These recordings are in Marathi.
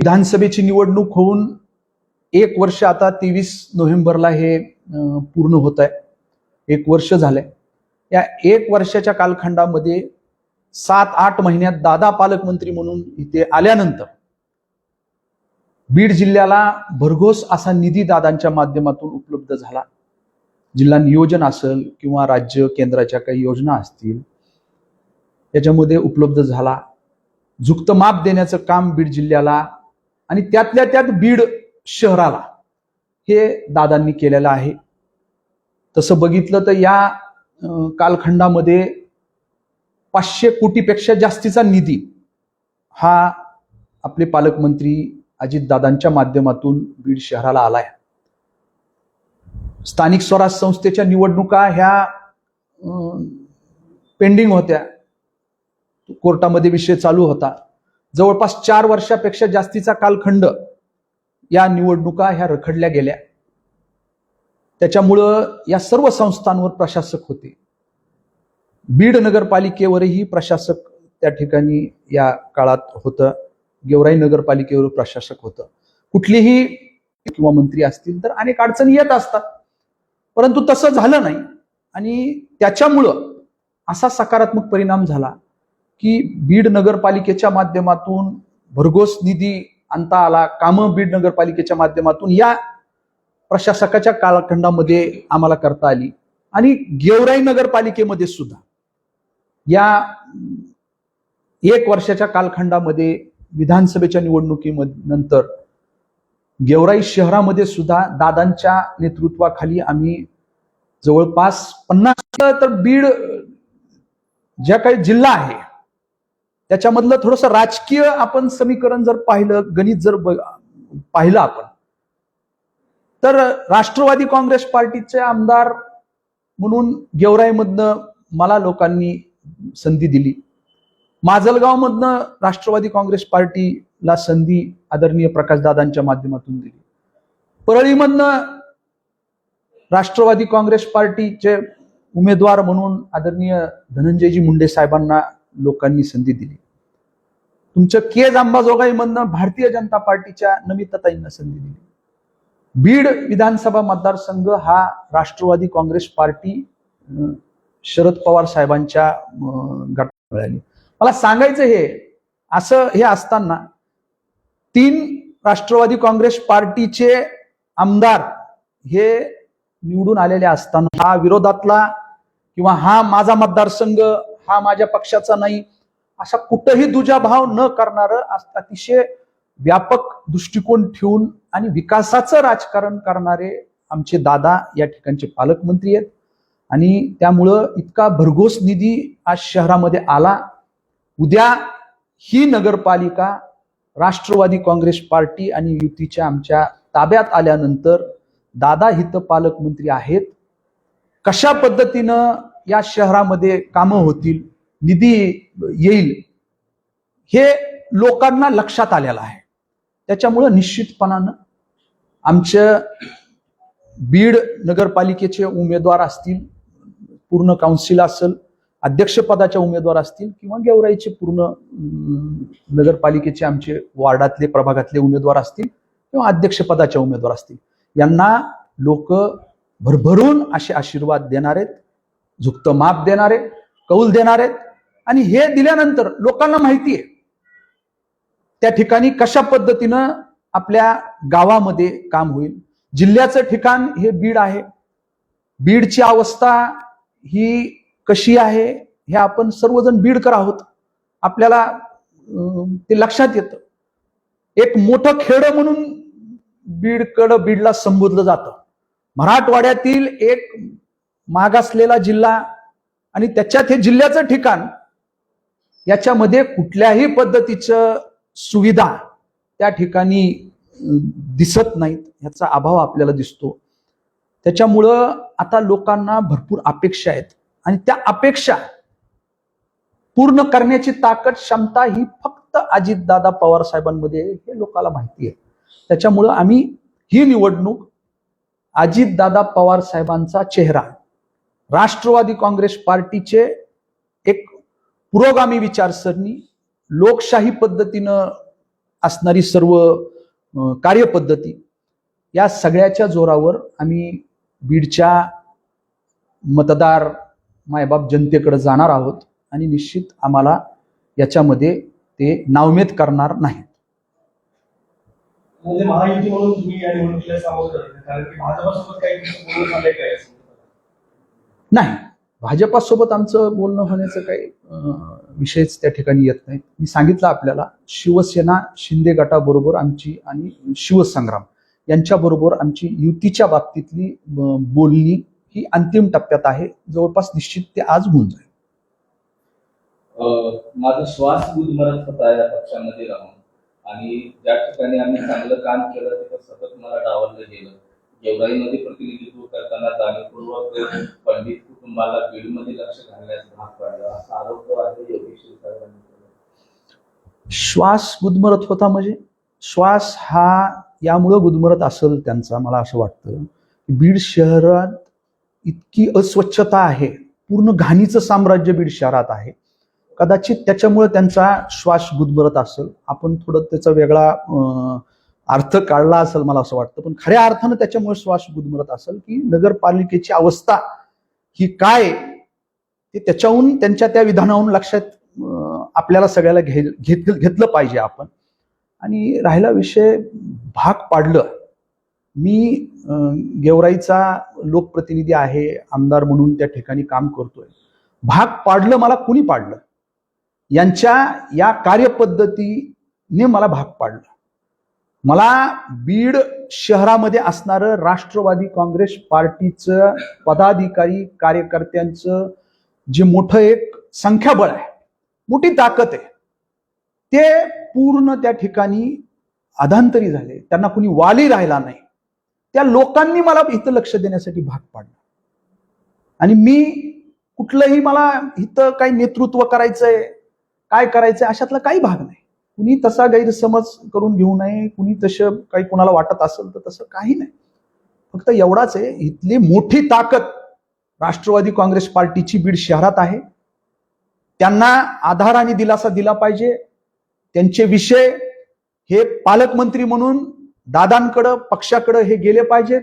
विधानसभेची निवडणूक होऊन एक वर्ष आता तेवीस नोव्हेंबरला हे पूर्ण होत आहे. एक वर्ष झालंय. या एक वर्षाच्या कालखंडामध्ये सात आठ महिन्यात दादा पालकमंत्री म्हणून इथे आल्यानंतर बीड जिल्ह्याला भरघोस असा निधी दादांच्या माध्यमातून उपलब्ध झाला. जिल्हा नियोजन असेल किंवा राज्य केंद्राच्या काही योजना असतील याच्यामध्ये उपलब्ध झाला. झुकतं माप देण्याचं काम बीड जिल्ह्याला आणि त्यातल्या त्यात बीड शहराला हे दादांनी केलेलं आहे. तसं बघितलं तर या कालखंडामध्ये पाचशे कोटीपेक्षा जास्तीचा निधी हा आपले पालकमंत्री अजितदादांच्या माध्यमातून बीड शहराला आलाय. स्थानिक स्वराज संस्थेच्या निवडणुका ह्या पेंडिंग होत्या. कोर्टामध्ये विषय चालू होता. जवळपास चार वर्षापेक्षा जास्तीचा कालखंड या निवडणुका ह्या रखडल्या गेल्या. त्याच्यामुळं या सर्व संस्थांवर प्रशासक होते. बीड नगरपालिकेवरही प्रशासक त्या ठिकाणी या काळात होतं. गेवराई नगरपालिकेवर प्रशासक होतं. कुठलीही किंवा मंत्री असतील तर अनेक अडचणी येत असतात. परंतु तसं झालं नाही. आणि त्याच्यामुळं असा सकारात्मक परिणाम झाला. की बीड नगरपालिकेच्या माध्यमातून भरघोस निधी आणता आला कामं बीड नगरपालिकेच्या माध्यमातून या प्रशासकाच्या कालखंडामध्ये आम्हाला करता आली. आणि गेवराई नगरपालिकेमध्ये सुद्धा या एक वर्षाच्या कालखंडामध्ये विधानसभेच्या निवडणुकीमध्ये नंतर गेवराई शहरामध्ये सुद्धा दादांच्या नेतृत्वाखाली आम्ही जवळपास पन्नास तर बीड ज्या काही जिल्हा आहे त्याच्यामधलं थोडंसं राजकीय आपण समीकरण जर पाहिलं गणित जर पाहिलं आपण तर राष्ट्रवादी काँग्रेस पार्टीचे आमदार म्हणून गेवराईमधनं मला लोकांनी संधी दिली. माजलगावमधनं राष्ट्रवादी काँग्रेस पार्टीला संधी आदरणीय प्रकाशदादांच्या माध्यमातून दिली. परळीमधनं राष्ट्रवादी काँग्रेस पार्टीचे उमेदवार म्हणून आदरणीय धनंजयजी मुंडे साहेबांना लोकांनी संधी दिली. तुमच्या केज अंबाजोगाईमधनं भारतीय जनता पार्टीच्या नमिताताईंना संधी दिली. बीड विधानसभा मतदारसंघ हा राष्ट्रवादी काँग्रेस पार्टी शरद पवार साहेबांच्या गट मिळाली मला सांगायचं हे असं हे असताना तीन राष्ट्रवादी काँग्रेस पार्टीचे आमदार हे निवडून आलेले असताना हा विरोधातला किंवा हा माझा मतदारसंघ हा माझ्या पक्षाचा नाही. असा कुठंही दुजाभाव न करणारं अतिशय व्यापक दृष्टिकोन ठेवून आणि विकासाचं राजकारण करणारे आमचे दादा या ठिकाणचे पालकमंत्री आहेत. आणि त्यामुळं इतका भरघोस निधी आज शहरामध्ये आला. उद्या ही नगरपालिका राष्ट्रवादी काँग्रेस पार्टी आणि युतीच्या आमच्या ताब्यात आल्यानंतर दादा हित पालकमंत्री आहेत. कशा पद्धतीनं या शहरामध्ये कामं होतील निधी येईल हे लोकांना लक्षात आलेलं आहे. त्याच्यामुळं निश्चितपणानं आमच्या बीड नगरपालिकेचे उमेदवार असतील पूर्ण काउन्सिल असेल अध्यक्षपदाच्या उमेदवार असतील किंवा गेवराईचे पूर्ण नगरपालिकेचे आमचे वार्डातले प्रभागातले उमेदवार असतील किंवा अध्यक्षपदाचे उमेदवार असतील यांना लोक भरभरून असे आशीर्वाद देणार आहेत. झुकतं माप देणारे कौल देणारे आणि हे दिल्यानंतर लोकांना माहिती आहे. त्या ठिकाणी कशा पद्धतीनं आपल्या गावामध्ये काम होईल? जिल्ह्याचं ठिकाण हे बीड आहे. बीडची अवस्था ही कशी आहे? हे आपण सर्वजण बीडकर आहोत. आपल्याला ते लक्षात येतं. एक मोठं खेड म्हणून बीडकडं बीडला संबोधलं जातं. मराठवाड्यातील एक मागासलेला जिल्हा आणि त्याच्यात हे जिल्ह्याचं ठिकाण याच्यामध्ये कुठल्याही पद्धतीचं सुविधा त्या ठिकाणी दिसत नाहीत ह्याचा अभाव आपल्याला दिसतो. त्याच्यामुळं आता लोकांना भरपूर अपेक्षा आहेत. आणि त्या अपेक्षा पूर्ण करण्याची ताकद क्षमता ही फक्त अजितदादा पवार साहेबांमध्ये हे लोकांना माहिती आहे. त्याच्यामुळं आम्ही ही निवडणूक अजितदादा पवार साहेबांचा चेहरा राष्ट्रवादी काँग्रेस पार्टीचे एक पुरोगामी विचारसरणी लोकशाही पद्धतीनं असणारी सर्व कार्यपद्धती या सगळ्याच्या जोरावर आम्ही बीडच्या मतदार मायबाप जनतेकडे जाणार आहोत आणि निश्चित आम्हाला याच्यामध्ये ते नावमेद करणार नाहीत. म्हणजे महायुती म्हणून तुम्ही या निवडणुकीला सामोरं कारण की भाजपासोबत काही तुमचं बोलणं झालंय काय नाही. भाजपासोबत आमचं बोलणं होण्याचं काही विषयच त्या ठिकाणी येत नाही मी सांगितलं आपल्याला शिवसेना शिंदे गटाबरोबर आमची आणि शिवसंग्राम यांच्याबरोबर आमची युतीच्या बाबतीतली बोलणी ही अंतिम टप्प्यात आहे. जवळपास निश्चित ते आज होऊन जाईल. माझा श्वास गुदमरत होता या पक्षामध्ये राहून. आणि ज्या ठिकाणी आम्ही चांगलं काम केलं तिथं सतत मला डावललं गेलं. गेवराईमध्ये प्रतिनिधित्व करताना जाणीवपूर्वक पंडित कुटुंबाला बीडमध्ये लक्ष घालण्यास भाग पाडला. असा आरोप आहे योगेश शिरसाटांनी श्वास गुदमरत होता म्हणजे? श्वास हा यामुळं गुदमरत असेल त्यांचा मला असं वाटतं. बीड शहरात इतकी अस्वच्छता आहे. पूर्ण घाणीचं साम्राज्य बीड शहरात आहे. कदाचित त्याच्यामुळे त्यांचा श्वास गुदमरत असेल. आपण थोडं त्याचा वेगळा अर्थ काढला असेल मला असं वाटतं. पण खऱ्या अर्थानं त्याच्यामुळे श्वास गुदमरत असेल की नगरपालिकेची अवस्था ही काय ते त्याच्याहून त्यांच्या त्या विधानाहून लक्षात आपल्याला सगळ्याला घे घेत घेतलं पाहिजे आपण. आणि राहिला विषय भाग पाडलं. मी गेवराईचा लोकप्रतिनिधी आहे आमदार म्हणून त्या ठिकाणी काम करतोय. भाग पाडलं मला कुणी पाडलं? यांच्या या कार्यपद्धतीने मला भाग पाडलं. मला बीड शहरामध्ये असणारं राष्ट्रवादी काँग्रेस पार्टीचं पदाधिकारी कार्यकर्त्यांचं जे मोठं एक संख्याबळ आहे मोठी ताकद आहे ते पूर्ण त्या ठिकाणी अधांतरी झाले. त्यांना कुणी वाली राहिला नाही. त्या लोकांनी मला इथं लक्ष देण्यासाठी भाग पाडलं. आणि मी कुठलंही मला इथं काही नेतृत्व करायचंय काय करायचंय अशातला काही भाग नाही. कुणी तसा गैरसमज करून घेऊ नये कुणी तसं काही कुणाला वाटत असेल तर तसं काही नाही. फक्त एवढाच आहे इथली मोठी ताकद राष्ट्रवादी काँग्रेस पार्टीची बीड शहरात आहे. त्यांना आधार आणि दिलासा दिला पाहिजे. त्यांचे विषय हे पालकमंत्री म्हणून दादांकडं पक्षाकडं हे गेले पाहिजेत.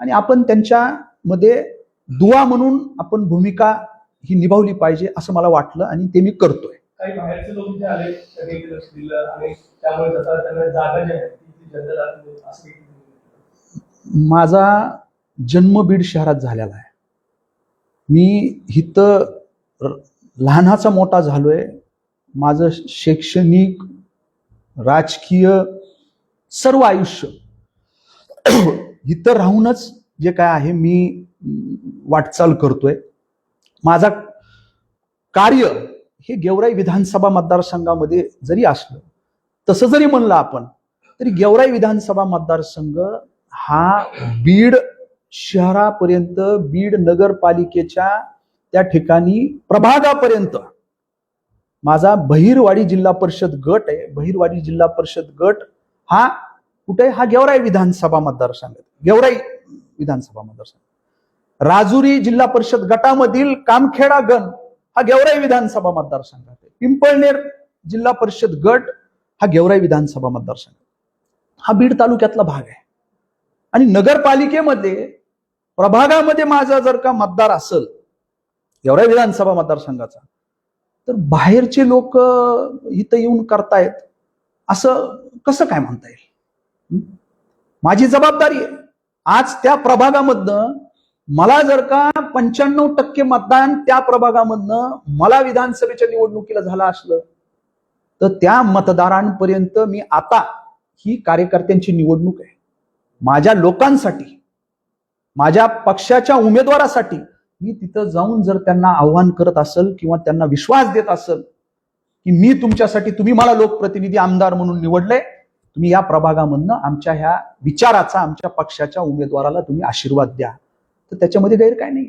आणि आपण त्यांच्यामध्ये दुवा म्हणून आपण भूमिका ही निभावली पाहिजे असं मला वाटलं आणि ते मी करतोय. काही बाहेरचे लोक जे आले सगळे इथे लक्ष दिलं आणि त्यामुळे आता त्यांना जागा जी आहे ती ती जनता असं माझा जन्म बीड शहरात झालेला आहे. मी इथं लहानाचा मोठा झालोय. माझं शैक्षणिक राजकीय सर्व आयुष्य इथं राहूनच जे काय आहे मी वाटचाल करतोय. माझा कार्य हे गेवराई विधानसभा मतदारसंघामध्ये जरी असलं तसं जरी म्हणलं आपण तरी गेवराई विधानसभा मतदारसंघ हा बीड शहरापर्यंत बीड नगरपालिकेच्या त्या ठिकाणी प्रभागापर्यंत. माझा बहिरवाडी जिल्हा परिषद गट आहे बहिरवाडी जिल्हा परिषद गट हा कुठे? हा गेवराई विधानसभा मतदारसंघ आहे. गेवराई विधानसभा मतदारसंघ. राजुरी जिल्हा परिषद गटामधील कामखेडा गण हा गेवराई विधानसभा मतदारसंघात आहे. पिंपळनेर जिल्हा परिषद गट हा गेवराई विधानसभा मतदारसंघ हा बीड तालुक्यातला भाग आहे. आणि नगरपालिकेमध्ये प्रभागामध्ये माझा जर का मतदार असेल गेवराई विधानसभा मतदारसंघाचा तर बाहेरचे लोक इथं येऊन करतायत असं कसं काय म्हणता येईल? माझी जबाबदारी आहे. आज त्या प्रभागामधनं मला जर का पंच्याण्णव टक्के मतदान त्या प्रभागामधनं मला विधानसभेच्या निवडणुकीला झालं असलं तर त्या मतदारांपर्यंत मी आता ही कार्यकर्त्यांची निवडणूक आहे. माझ्या लोकांसाठी माझ्या पक्षाच्या उमेदवारासाठी मी तिथं जाऊन जर त्यांना आव्हान करत असेल किंवा त्यांना विश्वास देत असेल की मी तुमच्यासाठी तुम्ही मला लोकप्रतिनिधी आमदार म्हणून निवडले तुम्ही या प्रभागामधनं आमच्या ह्या विचाराचा आमच्या पक्षाच्या उमेदवाराला तुम्ही आशीर्वाद द्या. तर त्याच्यामध्ये गैर काय नाही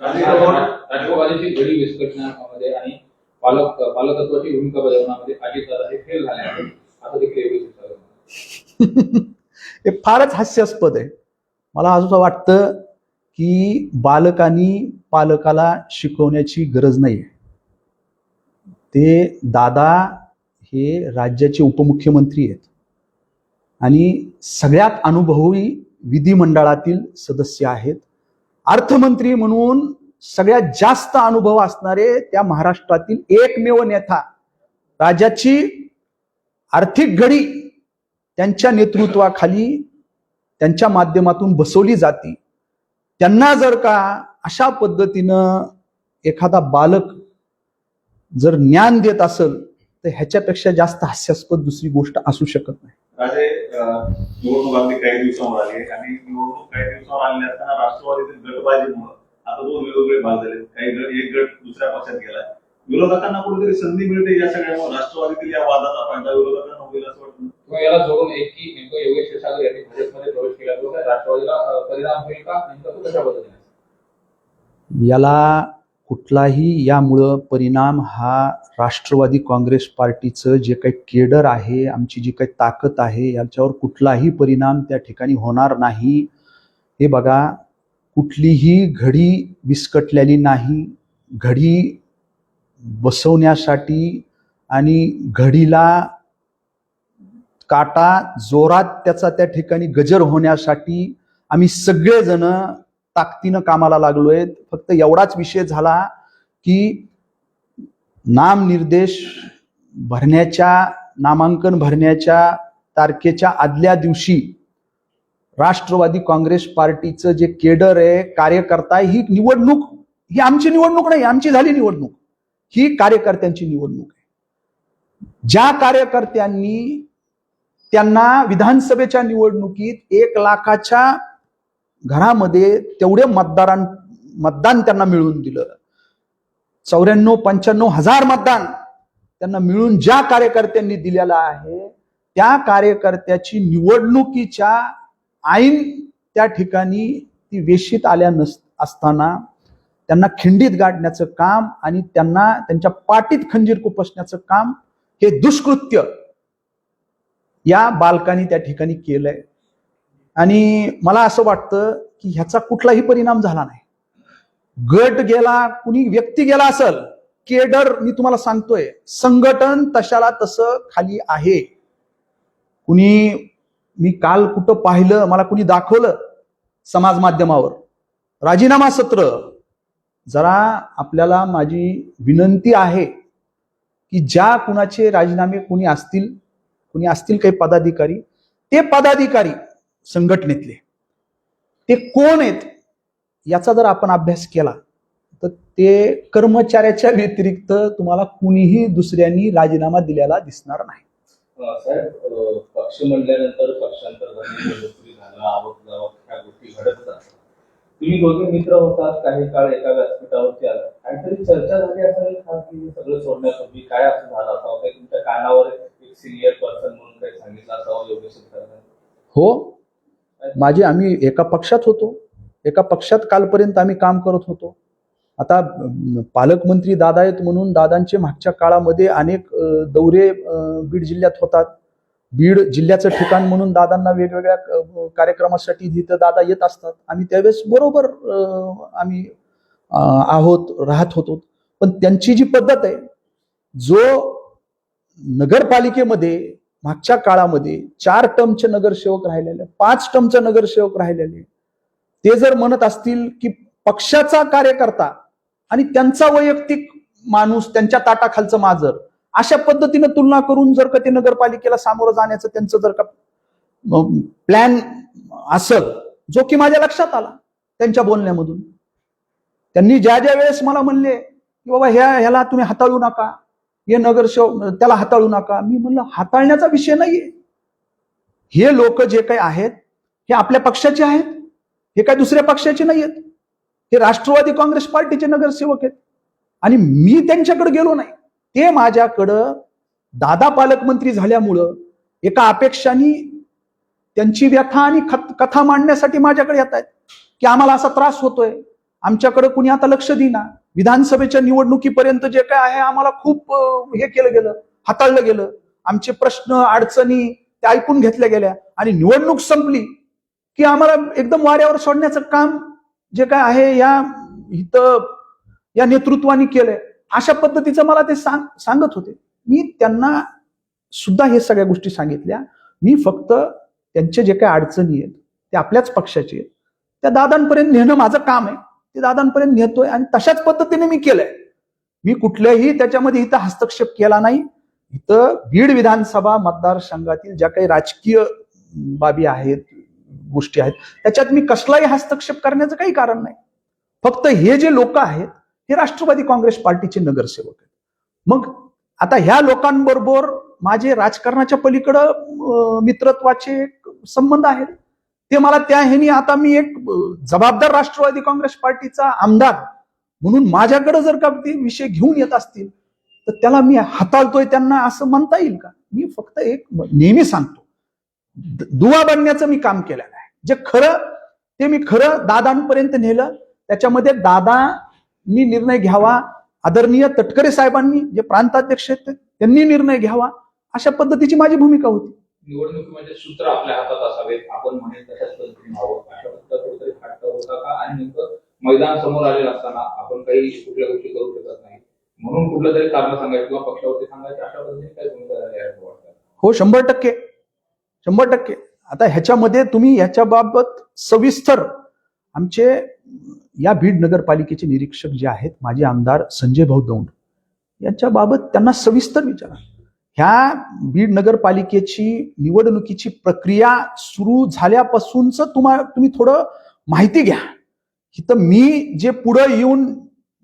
राष्ट्रवादीची घडी विस्कटण्यामध्ये आणि पालक पालकत्वाची भूमिका बजावण्यामध्ये अजितदादा हे फेल झाले आहेत. आता देखील योगेश शिरसाट हे फारच हास्यास्पद आहे. मला असं वाटतं की बालकांनी पालकाला शिकवण्याची गरज नाही ते दादा हे राज्याचे उपमुख्यमंत्री आहेत. आणि सगळ्यात अनुभवी विधिमंडळातील सदस्य आहेत. अर्थमंत्री म्हणून सगळ्यात जास्त अनुभव असणारे त्या महाराष्ट्रातील एकमेव नेता राज्याची आर्थिक घडी त्यांच्या नेतृत्वाखाली त्यांच्या माध्यमातून बसवली जाते. त्यांना जर का अशा पद्धतीनं एखादा बालक जर ज्ञान देत असेल तर ह्याच्यापेक्षा जास्त हास्यास्पद दुसरी गोष्ट असू शकत नाही. राजे निवडणूक अगदी काही दिवसांवर आली आणि निवडणूक काही दिवसांवर आली असताना राष्ट्रवादीतील गटबाजीमुळे आता दोन वेगवेगळे भाग झाले. काही गट एक गट दुसऱ्या पक्षात गेला. विरोधकांना कुठेतरी संधी मिळते या सगळ्यामुळे. राष्ट्रवादीतील या वादाचा फायदा विरोधकांना होईल असं वाटतं. याला जोडून एक की नेमकं योगेश क्षीरसागर यांनी भाजपमध्ये प्रवेश केल्यामुळे राष्ट्रवादीला परिणाम होईल का? नेमकं तो कशा पद्धतीने याला कुठलाही यामुळं परिणाम हा राष्ट्रवादी काँग्रेस पार्टीचं जे काही केडर आहे आमची जी काही ताकद आहे याच्यावर कुठलाही परिणाम त्या ठिकाणी होणार नाही. हे बघा कुठलीही घडी विस्कटलेली नाही. घडी बसवण्यासाठी आणि घडीला काटा जोरात त्याचा त्या ठिकाणी गजर होण्यासाठी आम्ही सगळेजण ताकदीनं कामाला लागलोय. फक्त एवढाच विषय झाला की नामनिर्देश भरण्याच्या नामांकन भरण्याच्या तारखेच्या आदल्या दिवशी राष्ट्रवादी काँग्रेस पार्टीचं जे केडर आहे कार्यकर्ता ही निवडणूक ही आमची निवडणूक नाही आमची झाली निवडणूक. ही कार्यकर्त्यांची निवडणूक आहे. ज्या कार्यकर्त्यांनी त्यांना विधानसभेच्या निवडणुकीत एक लाखाच्या घरामध्ये तेवढे मतदारां मतदान त्यांना मिळवून दिलं. चौऱ्याण्णव पंच्याण्णव हजार मतदान त्यांना मिळून ज्या कार्यकर्त्यांनी दिलेलं आहे त्या कार्यकर्त्याची निवडणुकीच्या ऐन त्या ठिकाणी ती वेशीत आल्या नस असताना त्यांना खिंडीत गाडण्याचं काम आणि त्यांना त्यांच्या पाठीत खंजीर कुपसण्याचं काम हे दुष्कृत्य या बालकांनी त्या ठिकाणी केलंय. आणि मला असं वाटतं की ह्याचा कुठलाही परिणाम झाला नाही. गट गेला कुणी व्यक्ती गेला असल केडर मी तुम्हाला सांगतोय संघटन तशाला तसं खाली आहे. कुणी मी काल कुठं पाहिलं मला कुणी दाखवलं समाज माध्यमावर? राजीनामा सत्र. जरा आपल्याला माझी विनंती आहे की ज्या कुणाचे राजीनामे कुणी असतील कुणी असतील काही पदाधिकारी ते पदाधिकारी संघटनेतले. ते कोण आहेत याचा जर आपण अभ्यास केला तर ते कर्मचाऱ्याच्या व्यतिरिक्त तुम्हाला कुणीही दुसऱ्यांनी राजीनामा दिलेला दिसणार नाही. पक्ष म्हणल्यानंतर तुम्ही दोघे मित्र होतात काही काळ एका व्यासपीठावरती आला काहीतरी चर्चा झाली असावी का की सगळं सोडण्यापूर्वी काय असं झालं असावं? काही तुमच्या कानावर एक सिनियर पर्सन म्हणून काही सांगितलं असावं योगेश हो माझे आम्ही एका पक्षात होतो. एका पक्षात कालपर्यंत आम्ही काम करत होतो. आता पालकमंत्री दादा आहेत म्हणून दादांचे मागच्या काळामध्ये अनेक दौरे बीड जिल्ह्यात होतात. बीड जिल्ह्याचं ठिकाण म्हणून दादांना वेगवेगळ्या कार्यक्रमासाठी जिथं दादा येत असतात. आम्ही त्यावेळेस बरोबर आम्ही आहोत राहत होतो. पण त्यांची जी पद्धत आहे जो नगरपालिकेमध्ये मागच्या काळामध्ये चार टर्मचे नगरसेवक राहिलेले पाच टर्मचे नगरसेवक राहिलेले. ते जर म्हणत असतील की पक्षाचा कार्यकर्ता आणि त्यांचा वैयक्तिक माणूस त्यांच्या ताटाखालचं माजर अशा पद्धतीनं तुलना करून जर का ते नगरपालिकेला सामोरं जाण्याचं त्यांचं जर का प्लॅन असल जो की माझ्या लक्षात आला त्यांच्या बोलण्यामधून. त्यांनी ज्या ज्या वेळेस मला म्हणले की बाबा ह्या ह्याला तुम्ही हाताळू नका हे नगरसेवक त्याला हाताळू नका. मी म्हणलं हाताळण्याचा विषय नाहीये. हे लोक जे काही आहेत हे आपल्या पक्षाचे आहेत हे काय दुसऱ्या पक्षाचे नाही आहेत हे राष्ट्रवादी काँग्रेस पार्टीचे नगरसेवक आहेत. आणि मी त्यांच्याकडे गेलो नाही. ते माझ्याकडं दादा पालकमंत्री झाल्यामुळं एका अपेक्षाने त्यांची व्यथा आणि कथा मांडण्यासाठी माझ्याकडे येत आहेत. की आम्हाला असा त्रास होतोय. आमच्याकडे कुणी आता लक्ष देईना. विधानसभेच्या निवडणुकीपर्यंत जे काय आहे आम्हाला खूप हे केलं गेलं हाताळलं गेलं. आमचे प्रश्न अडचणी त्या ऐकून घेतल्या गेल्या. आणि निवडणूक संपली की आम्हाला एकदम वाऱ्यावर सोडण्याचं काम जे काय आहे या इथं या नेतृत्वाने केलंय. अशा पद्धतीचं मला ते सांग सांगत होते. मी त्यांना सुद्धा हे सगळ्या गोष्टी सांगितल्या. मी फक्त त्यांचे जे काही अडचणी आहेत ते आपल्याच पक्षाचे आहेत. त्या दादांपर्यंत नेणं माझं काम आहे. ते दादांपर्यंत नेतोय आणि तशाच पद्धतीने मी केलंय. मी कुठल्याही त्याच्यामध्ये इथं हस्तक्षेप केला नाही. इथं बीड विधानसभा मतदारसंघातील ज्या काही राजकीय बाबी आहेत गोष्टी आहेत त्याच्यात मी कसलाही हस्तक्षेप करण्याचं काही कारण नाही. फक्त हे जे लोक आहेत हे राष्ट्रवादी काँग्रेस पार्टीचे नगरसेवक आहेत. मग आता ह्या लोकांबरोबर माझे राजकारणाच्या पलीकडं मित्रत्वाचे संबंध आहेत. ते मला त्या ह्यानी आता मी एक जबाबदार राष्ट्रवादी काँग्रेस पार्टीचा आमदार म्हणून माझ्याकडे जर का ते विषय घेऊन येत असतील तर त्याला मी हाताळतोय त्यांना असं म्हणता येईल का? मी फक्त एक नेहमी सांगतो दुवा बनण्याचं मी काम केलेलं आहे. जे खरं ते मी खरं दादांपर्यंत नेलं त्याच्यामध्ये दादांनी निर्णय घ्यावा आदरणीय तटकरे साहेबांनी जे प्रांताध्यक्ष आहेत त्यांनी निर्णय घ्यावा अशा पद्धतीची माझी भूमिका होती. निवडणुकीमध्ये म्हणजे सूत्र आपल्या हातात असावेत. आपण म्हणेल तशाच पद्धतीने व्हावं. अशा पद्धतीचा कुठेतरी हट्ट होता का? आणि नेमकं मैदान समोर आलेलं असताना आपण काही कुठल्या गोष्टी करू शकत नाही. म्हणून कुठलं तरी कारण सांगायचं किंवा पक्षावरती सांगायचं अशा पद्धतीने काय भूमिका झाली आहे हो शंभर टक्के. शंभर टक्के. आता ह्याच्यामध्ये तुम्ही ह्याच्याबाबत सविस्तर आमचे या बीड नगरपालिकेचे निरीक्षक जे आहेत माजी आमदार संजय भाऊ दौंड यांच्याबाबत त्यांना सविस्तर विचारा. ह्या बीड नगरपालिकेची निवडणुकीची प्रक्रिया सुरू झाल्यापासूनच तुम्हाला तुम्ही थोडं माहिती घ्या. तर मी जे पुढं येऊन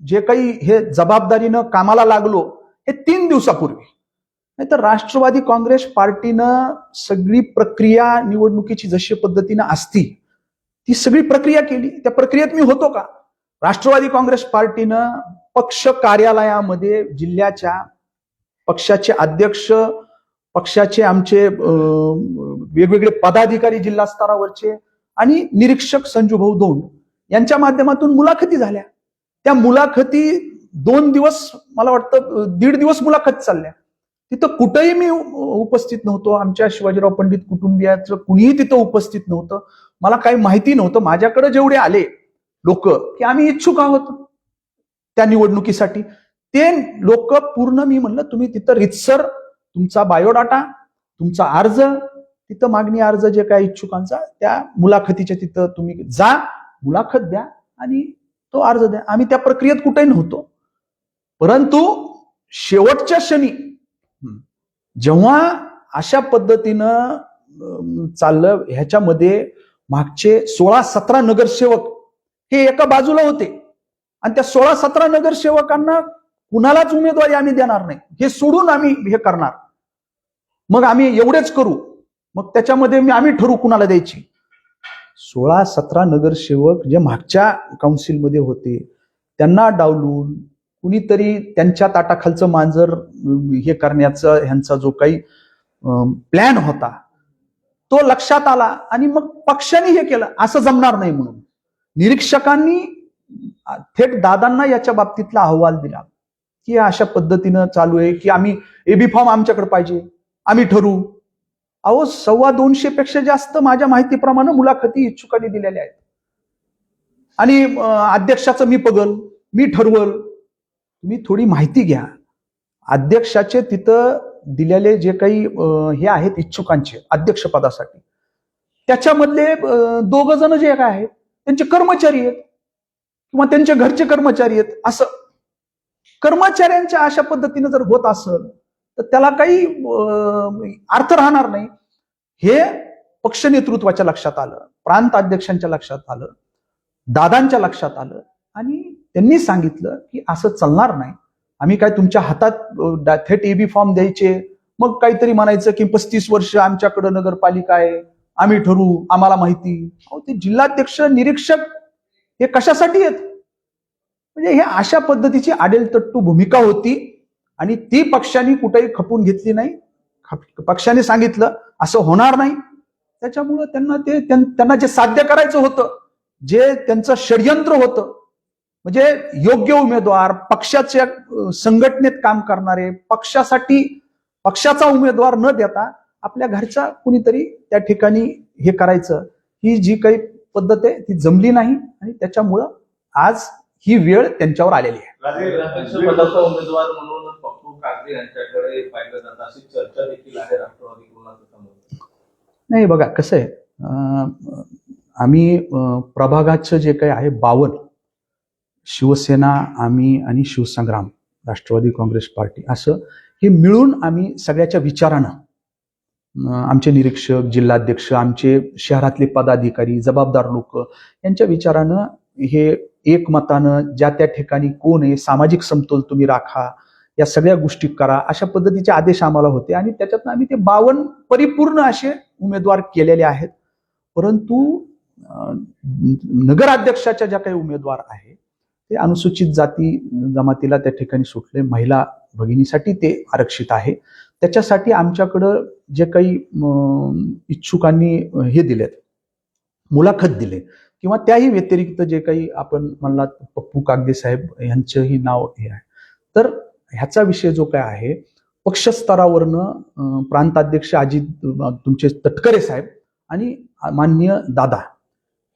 जे काही हे जबाबदारीनं कामाला लागलो हे तीन दिवसापूर्वी. नाही तर राष्ट्रवादी काँग्रेस पार्टीनं सगळी प्रक्रिया निवडणुकीची जशी पद्धतीनं असती ती सगळी प्रक्रिया केली. त्या प्रक्रियेत मी होतो का? राष्ट्रवादी काँग्रेस पार्टीनं पक्ष कार्यालयामध्ये जिल्ह्याच्या पक्षाचे अध्यक्ष पक्षाचे आमचे वेगवेगळे पदाधिकारी जिल्हा स्तरावरचे आणि निरीक्षक संजू भाऊ दोंड यांच्या माध्यमातून मुलाखती झाल्या. त्या मुलाखती दोन दिवस मला वाटतं दीड दिवस मुलाखत चालल्या. तिथं कुठंही मी उपस्थित नव्हतो. आमच्या शिवाजीराव पंडित कुटुंबियाचं कुणीही तिथं उपस्थित नव्हतं. मला काही माहिती नव्हतं. माझ्याकडे जेवढे आले लोक की आम्ही इच्छुक आहोत त्या निवडणुकीसाठी. ते लोक पूर्ण मी म्हणलं तुम्ही तिथं रितसर तुमचा बायोडाटा तुमचा अर्ज तिथं मागणी अर्ज जे काय इच्छुकांचा त्या मुलाखतीच्या तिथं तुम्ही जा मुलाखत द्या आणि तो अर्ज द्या. आम्ही त्या प्रक्रियेत कुठेही नव्हतो. परंतु शेवटच्या क्षणी जेव्हा अशा पद्धतीनं चाललं ह्याच्यामध्ये मागचे सोळा सतरा नगरसेवक हे एका बाजूला होते. आणि त्या सोळा सतरा नगरसेवकांना कुणालाच उमेदवारी आम्ही देणार नाही. हे सोडून आम्ही हे करणार. मग आम्ही एवढेच करू. मग त्याच्यामध्ये मी आम्ही ठरू कुणाला द्यायची. सोळा सतरा नगरसेवक जे मागच्या काउन्सिलमध्ये होते त्यांना डावलून कुणीतरी त्यांच्या ताटाखालचं मांजर हे करण्याचा ह्यांचा जो काही प्लॅन होता तो लक्षात आला आणि मग पक्षाने हे केलं. असं जमणार नाही म्हणून. निरीक्षकांनी थेट दादांना याच्या बाबतीतला अहवाल दिला. की अशा पद्धतीनं चालू आहे की आम्ही एबी फॉर्म आमच्याकडे पाहिजे आम्ही ठरवू. अहो सव्वा दोनशे पेक्षा जास्त माझ्या माहितीप्रमाणे मुलाखती इच्छुकांनी दिलेल्या आहेत. आणि अध्यक्षाचं मी पगल मी ठरवल. तुम्ही थोडी माहिती घ्या. अध्यक्षाचे तिथं दिलेले जे काही हे आहेत इच्छुकांचे अध्यक्षपदासाठी. त्याच्यामधले दोघ जण जे काय आहेत त्यांचे कर्मचारी आहेत. किंवा त्यांच्या घरचे कर्मचारी आहेत असं कर्मचाऱ्यांच्या अशा पद्धतीने जर होत असेल तर त्याला काही अर्थ राहणार नाही. हे पक्ष नेतृत्वाच्या लक्षात आलं प्रांत अध्यक्षांच्या लक्षात आलं दादांच्या लक्षात आलं आणि त्यांनी सांगितलं की असं चालणार नाही. आम्ही काय तुमच्या हातात थेट एबी फॉर्म द्यायचे? मग काहीतरी म्हणायचं की पस्तीस वर्ष आमच्याकडं नगरपालिका आहे आम्ही ठरवू आम्हाला माहिती. अहो ते जिल्हाध्यक्ष निरीक्षक हे कशासाठी आहेत? म्हणजे हे अशा पद्धतीची आडेलतट्टू भूमिका होती आणि ती पक्षाने कुठेही खपून घेतली नाही. पक्षाने सांगितलं असं होणार नाही. त्याच्यामुळं त्यांना ते त्यांना जे साध्य करायचं होतं जे त्यांचं षडयंत्र होतं म्हणजे योग्य उमेदवार पक्षाच्या संघटनेत काम करणारे पक्षासाठी पक्षाचा उमेदवार न देता आपल्या घरचा कुणीतरी त्या ठिकाणी हे करायचं. ही जी काही पद्धत आहे ती जमली नाही आणि त्याच्यामुळं आज ही वेळ त्यांच्यावर आलेली आहे. उमेदवार म्हणून पप्पू कागदे यांच्याकडे पाहिलं जातं. अशी चर्चा देखील आहे समजतं नाही बघा कसं आहे आम्ही प्रभागाचं जे काही आहे बावन शिवसेना आम्ही आणि शिवसंग्राम राष्ट्रवादी काँग्रेस पार्टी असं हे मिळून आम्ही सगळ्याच्या विचारानं आमचे निरीक्षक जिल्हाध्यक्ष आमचे शहरातले पदाधिकारी जबाबदार लोक यांच्या विचारानं हे एकमतानं ज्या त्या ठिकाणी कोण आहे सामाजिक समतोल तुम्ही राखा या सगळ्या गोष्टी करा अशा पद्धतीचे आदेश आम्हाला होते. आणि त्याच्यातनं आम्ही ते बावन परिपूर्ण असे उमेदवार केलेले आहेत. परंतु नगराध्यक्षाच्या ज्या काही उमेदवार आहे ते अनुसूचित जाती जमातीला त्या ठिकाणी सुटले. महिला भगिनीसाठी ते आरक्षित आहे. त्याच्यासाठी आमच्याकडं जे काही इच्छुकांनी हे दिलेत मुलाखत दिले किंवा त्याही व्यतिरिक्त जे काही आपण म्हणलात पप्पू कागदे साहेब यांचंही नाव हे आहे. तर ह्याचा विषय जो काय आहे पक्षस्तरावरनं प्रांताध्यक्ष अजित तुमचे तटकरे साहेब आणि मान्य दादा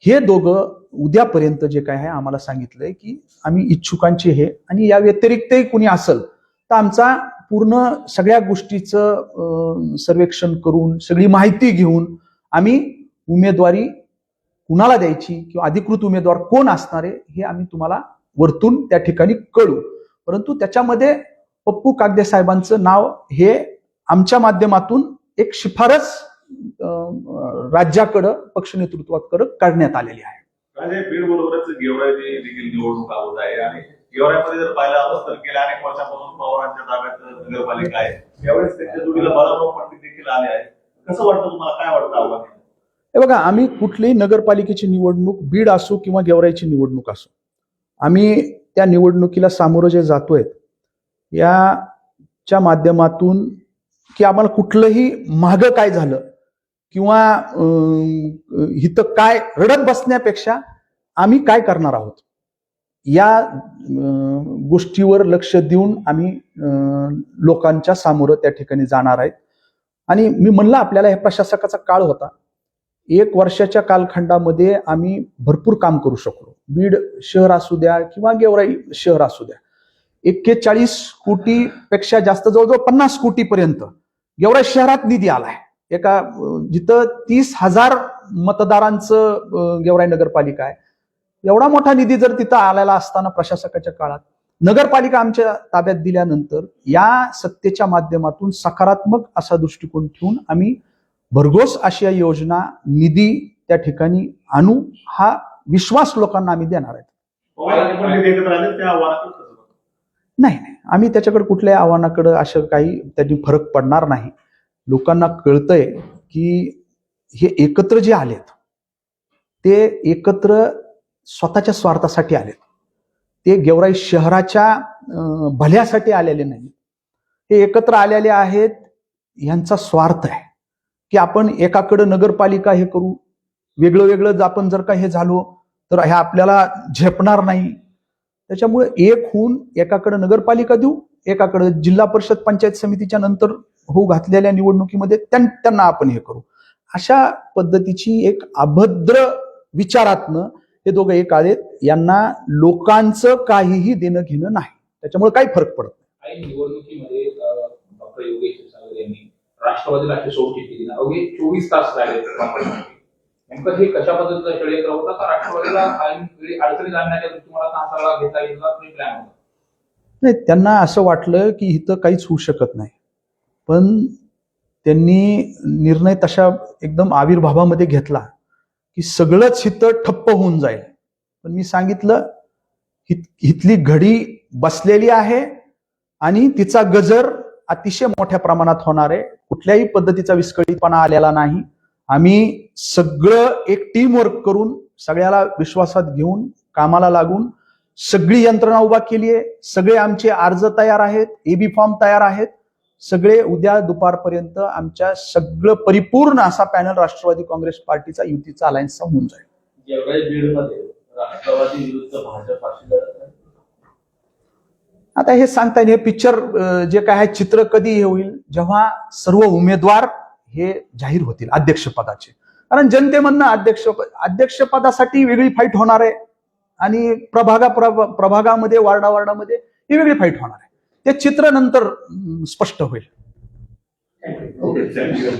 हे दोघं उद्यापर्यंत जे काय आहे आम्हाला सांगितलंय की आम्ही इच्छुकांचे हे आणि या व्यतिरिक्तही कुणी असेल तर आमचा पूर्ण सगळ्या गोष्टीचं सर्वेक्षण करून सगळी माहिती घेऊन आम्ही उमेदवारी कुणाला द्यायची किंवा अधिकृत उमेदवार कोण असणार आहे हे आम्ही तुम्हाला वरतून त्या ठिकाणी कळू. परंतु त्याच्यामध्ये पप्पू कागदे साहेबांचं नाव हे आमच्या माध्यमातून एक शिफारस राज्याकडं पक्ष नेतृत्वाकडं काढण्यात आलेली आहे. गेवराची देखील निवडणूक आहे आणि गेवरामध्ये जर पाहिलं आपण तर गेल्या अनेक वर्षापासून पवारांच्या ताब्यात नगरपालिका आहे. त्यांच्या जोडीला पंडित देखील आले आहेत कसं वाटतं तुम्हाला? काय वाटतं आव्हान? हे बघा आम्ही कुठलीही नगरपालिकेची निवडणूक बीड असो किंवा गेवराईची निवडणूक असो आम्ही त्या निवडणुकीला सामोरं जे जातोय याच्या माध्यमातून की आम्हाला कुठलंही मागं काय झालं किंवा इथं काय रडत बसण्यापेक्षा आम्ही काय करणार आहोत? या गोष्टीवर लक्ष देऊन आम्ही लोकांच्या सामोरं त्या ठिकाणी जाणार आहेत. आणि मी म्हणलं आपल्याला हे प्रशासकाचा काळ होता. एक वर्षाच्या कालखंडामध्ये आम्ही भरपूर काम करू शकलो. बीड शहर असू द्या किंवा गेवराई शहर असू द्या. एक्केचाळीस कोटीपेक्षा जास्त जवळजवळ पन्नास कोटीपर्यंत गेवराई शहरात निधी आलाय. एका जिथं तीस हजार मतदारांचं गेवराई नगरपालिका आहे. एवढा मोठा निधी जर तिथं आलेला असताना प्रशासकाच्या काळात नगरपालिका आमच्या ताब्यात दिल्यानंतर या सत्तेच्या माध्यमातून सकारात्मक असा दृष्टिकोन ठेवून आम्ही भरघोस अशा योजना निधी त्या ठिकाणी आणू हा विश्वास लोकांना आम्ही देणार आहेत. नाही नाही. आम्ही त्याच्याकडे कुठल्याही आव्हानाकडे असं काही त्यांनी फरक पडणार नाही. लोकांना कळतंय की हे एकत्र जे आलेत ते एकत्र स्वतःच्या स्वार्थासाठी आलेत. ते गेवराई शहराच्या भल्यासाठी आलेले नाही हे एकत्र आलेले आहेत यांचा स्वार्थ आहे. की आपण एकाकडं नगरपालिका हे करू वेगळं वेगळं जर आपण जर का हे झालो तर हे आपल्याला झेपणार नाही. त्याच्यामुळे एक होऊन एकाकडं नगरपालिका देऊ एकाकडं जिल्हा परिषद पंचायत समितीच्या नंतर होऊ घातलेल्या निवडणुकीमध्ये त्यां- त्यांना आपण हे करू. अशा पद्धतीची एक अभद्र विचारातनं हे दोघं एक आलेत. यांना लोकांचं काहीही देणं घेणं नाही. त्याच्यामुळे काही फरक पडत नाही. निवडणुकीमध्ये डॉक्टर योगेश यांनी राष्ट्रवादीला अशी केली ना. अवघे चोवीस तास झाले नेमकं हे कशा पद्धतीचं षडयंत्र होतं का राष्ट्रवादीला काही अडचणीत आणण्याच्या तुम्हाला तासाला घेता येईल गेलेला प्लॅन होता. नाही त्यांना असं वाटलं की इथं काहीच होऊ शकत नाही. पण त्यांनी निर्णय तशा एकदम आविर्भावामध्ये घेतला की सगळंच हिथं ठप्प होऊन जाईल. पण मी सांगितलं हित- इथली घडी बसलेली आहे आणि तिचा गजर अतिशय मोठ्या प्रमाणात होणार आहे. कुठल्याही पद्धतीचा विस्कळीतपणा आलेला नाही. आम्ही सगळं एक टीम वर्क करून सगळ्याला विश्वासात घेऊन कामाला लागून सगळी यंत्रणा उभा केली आहे. सगळे आमचे अर्ज तयार आहेत एबी फॉर्म तयार आहेत. सगळे उद्या दुपारपर्यंत आमच्या सगळं परिपूर्ण असा पॅनल राष्ट्रवादी काँग्रेस पार्टीचा युतीचा अलायन्सचा होऊन जाईल. राष्ट्रवादी विरुद्ध भाजप आता हे सांगता येईल हे पिक्चर जे काय आहे चित्र कधी हे होईल? जेव्हा सर्व उमेदवार हे जाहीर होतील अध्यक्षपदाचे कारण जनतेमधनं अध्यक्ष अध्यक्षपदासाठी वेगळी फाईट होणार आहे. आणि प्रभागा प्रभागामध्ये वार्डा वार्डामध्ये ही वेगळी फाईट होणार आहे. ते चित्र नंतर स्पष्ट होईल. Okay thank you